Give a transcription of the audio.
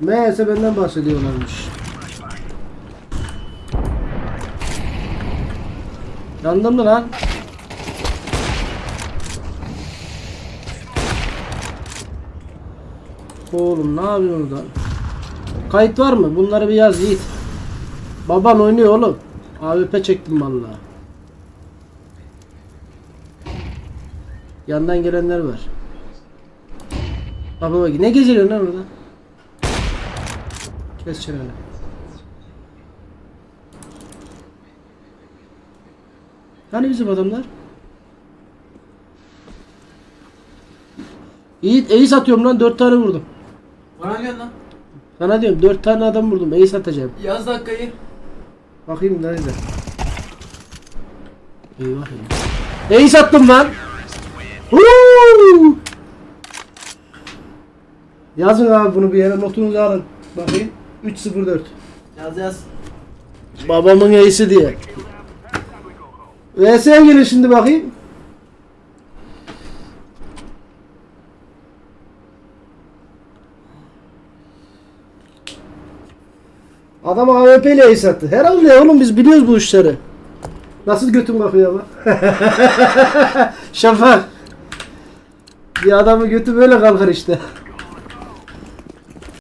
Meğerse benden bahsediyorlarmış. Yandım mı lan? Oğlum ne yapıyorsun orada? Kayıt var mı? Bunları bir yaz Yiğit. Baban oynuyor oğlum. AWP çektim vallahi. Yandan gelenler var. Baba bak ne geziliyorsun lan orada? Kes çeneni. Hani bizim adamlar? Yiğit ace atıyorum lan 4 tane vurdum. Bana gel lan. Sana diyorum 4 tane adam vurdum ace atacağım. Yaz dakikayı. Bakayım nerede? Eyvah eyvah. Ace attım lan. Huu! Yazın abi bunu bir yere notunuzu alın. Bakayım. 304. Yaz yaz. Babamın ace'i diye. VS'ye gelin şimdi bakayım. Adam AWP ile ace attı. Herhalde oğlum biz biliyoruz bu işleri. Nasıl götüm bakıyor ama. Şafak. Bir adamın götü böyle kalkar işte.